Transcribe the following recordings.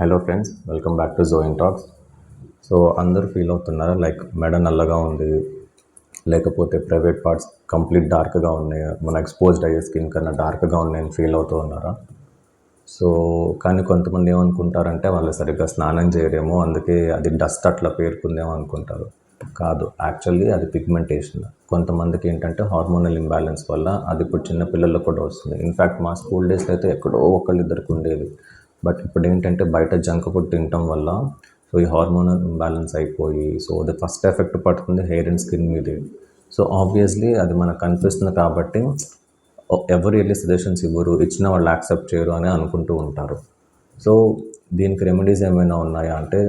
Hello friends welcome back to join talks so అందరూ feel అవుతున్నారా like మెడ నల్లగా ఉంది లేకపోతే ప్రైవేట్ పార్ట్స్ కంప్లీట్ డార్క్గా ఉన్నాయి మన ఎక్స్పోజ్డ్ అయ్యే స్కిన్ కన్నా డార్క్గా ఉన్నాయని ఫీల్ అవుతూ ఉన్నారా? సో కానీ కొంతమంది ఏమనుకుంటారంటే వాళ్ళు సరిగ్గా స్నానం చేయరేమో అందుకే అది డస్ట్ అట్లా పేరుకుందేమో అనుకుంటారు. కాదు యాక్చువల్లీ అది పిగ్మెంటేషన్. కొంతమందికి ఏంటంటే హార్మోనల్ ఇంబ్యాలెన్స్ వల్ల అది ఇప్పుడు చిన్న పిల్లల్లో కూడా వస్తుంది. ఇన్ఫ్యాక్ట్ మా స్కూల్ డేస్లో అయితే ఎక్కడో ఒకళ్ళిద్దరికి ఉండేది. బట్ ఇప్పుడు ఏంటంటే బయట జంక్ ఫుడ్ తినటం వల్ల సో ఈ హార్మోనల్ ఇంబ్యాలెన్స్ అయిపోయి సో అది ఫస్ట్ ఎఫెక్ట్ పడుతుంది హెయిర్ అండ్ స్కిన్ మీదే. సో ఆబ్వియస్లీ అది మనకు కనిపిస్తుంది కాబట్టి ఎవరు వెళ్ళి సజెషన్స్ ఇవ్వరు ఇచ్చిన వాళ్ళు యాక్సెప్ట్ చేయరు అని అనుకుంటూ ఉంటారు. సో దీనికి రెమెడీస్ ఏమైనా ఉన్నాయా అంటే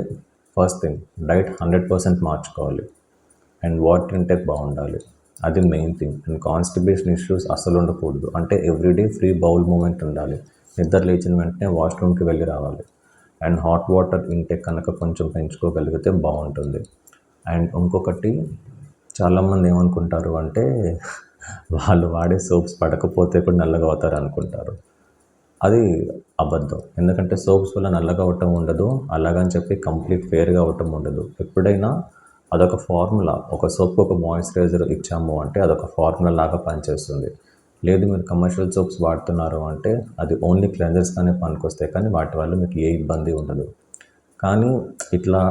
first thing diet hundred percent మార్చుకోవాలి. అండ్ వాటర్ ఇంటేక్ బాగుండాలి. అది main thing. And constipation issues అసలు ఉండకూడదు. అంటే ఎవ్రీడే ఫ్రీ బౌల్ మూమెంట్ ఉండాలి. నిద్ర లేచిన వెంటనే వాష్రూమ్కి వెళ్ళి రావాలి. అండ్ హాట్ వాటర్ ఇంటేక్ కనుక కొంచెం పెంచుకోగలిగితే బాగుంటుంది. అండ్ ఇంకొకటి చాలామంది ఏమనుకుంటారు అంటే వాళ్ళు వాడే సోప్స్ పడకపోతే కూడా నల్లగా అవుతారు అనుకుంటారు. అది అబద్ధం. ఎందుకంటే సోప్స్ వల్ల నల్లగా అవటం ఉండదు. అలాగని చెప్పి కంప్లీట్ ఫేర్గా అవటం ఉండదు. ఎప్పుడైనా అదొక ఫార్ములా. ఒక సోప్ ఒక మాయిశ్చరైజర్ ఇచ్చాము అంటే అదొక ఫార్ములా లాగా పనిచేస్తుంది. లేదు మీరు కమర్షియల్ సోప్స్ వాడుతున్నారు అంటే అది ఓన్లీ క్లెన్జర్స్గానే పనికొస్తాయి కానీ వాటి వల్ల మీకు ఏ ఇబ్బంది ఉండదు. కానీ ఇట్లా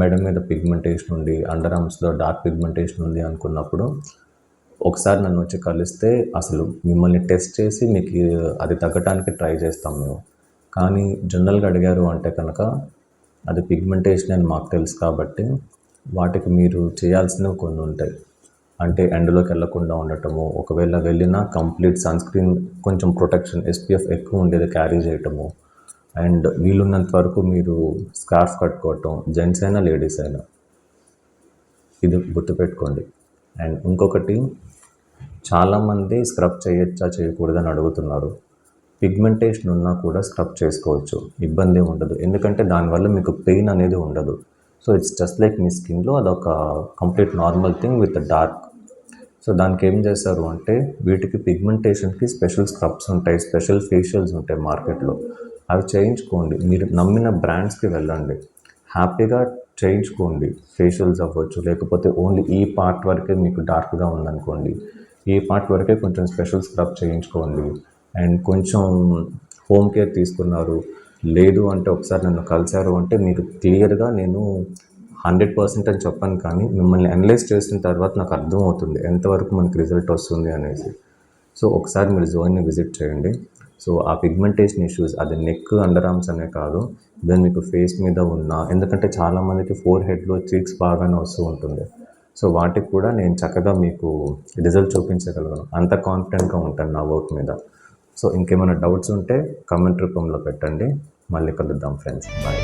మెడ మీద పిగ్మెంటేషన్ ఉంది అండర్ ఆర్మ్స్లో డార్క్ పిగ్మెంటేషన్ ఉంది అనుకున్నప్పుడు ఒకసారి నన్ను వచ్చి కలిస్తే అసలు మిమ్మల్ని టెస్ట్ చేసి మీకు అది తగ్గటానికి ట్రై చేస్తాం మేము. కానీ జనరల్గా అడిగారు అంటే కనుక అది పిగ్మెంటేషన్ అని మాకు తెలుసు కాబట్టి వాటికి మీరు చేయాల్సినవి కొన్ని ఉంటాయి. అంటే ఎండలోకి వెళ్ళకుండా ఉండటము ఒకవేళ వెళ్ళినా కంప్లీట్ సన్ స్క్రీన్ కొంచెం ప్రొటెక్షన్ ఎస్పీఎఫ్ ఎక్కువ ఉండేది క్యారీ చేయటము. అండ్ వీలున్నంత వరకు మీరు స్కార్ఫ్ కట్టుకోవటం జెంట్స్ అయినా లేడీస్ అయినా. ఇది గుర్తుపెట్టుకోండి. అండ్ ఇంకొకటి చాలామంది స్క్రబ్ చేయొచ్చా చేయకూడదని అడుగుతున్నారు. పిగ్మెంటేషన్ ఉన్నా కూడా స్క్రబ్ చేసుకోవచ్చు. ఇబ్బంది ఉండదు. ఎందుకంటే దానివల్ల మీకు పెయిన్ అనేది ఉండదు. సో ఇట్స్ జస్ట్ లైక్ మీ స్కిన్లో అదొక complete normal thing with dark. So దానికి ఏం చేస్తారు అంటే వీటికి పిగ్మెంటేషన్కి స్పెషల్ స్క్రబ్స్ ఉంటాయి స్పెషల్ ఫేషియల్స్ ఉంటాయి మార్కెట్లో. అవి చేయించుకోండి. మీరు నమ్మిన బ్రాండ్స్కి వెళ్ళండి. హ్యాపీగా చేయించుకోండి. ఫేషియల్స్ అవ్వచ్చు లేకపోతే ఓన్లీ ఈ పార్ట్ వరకే మీకు డార్క్గా ఉందనుకోండి. ఈ పార్ట్ వరకే కొంచెం స్పెషల్ స్క్రబ్ చేయించుకోండి. అండ్ కొంచెం హోమ్ కేర్ తీసుకున్నారు. లేదు అంటే ఒకసారి నన్ను కలిశారు అంటే మీకు క్లియర్గా నేను హండ్రెడ్ పర్సెంట్ అని చెప్పాను కానీ మిమ్మల్ని అనలైజ్ చేసిన తర్వాత నాకు అర్థమవుతుంది ఎంతవరకు మనకి రిజల్ట్ వస్తుంది అనేసి. సో ఒకసారి మీరు జోన్ని విజిట్ చేయండి. సో ఆ పిగ్మెంటేషన్ ఇష్యూస్ అది నెక్ అండర్ ఆర్మ్స్ అనే కాదు దెన్ మీకు ఫేస్ మీద ఉన్న ఎందుకంటే చాలామందికి ఫోర్ హెడ్లో చీక్స్ బాగానే వస్తూ ఉంటుంది. సో వాటికి కూడా నేను చక్కగా మీకు రిజల్ట్ చూపించగలను. అంత కాన్ఫిడెంట్గా ఉంటాను నా వర్క్ మీద. సో ఇంకేమైనా డౌట్స్ ఉంటే కమెంట్ రూపంలో పెట్టండి. మళ్ళీ కలుద్దాం ఫ్రెండ్స్. బాయ్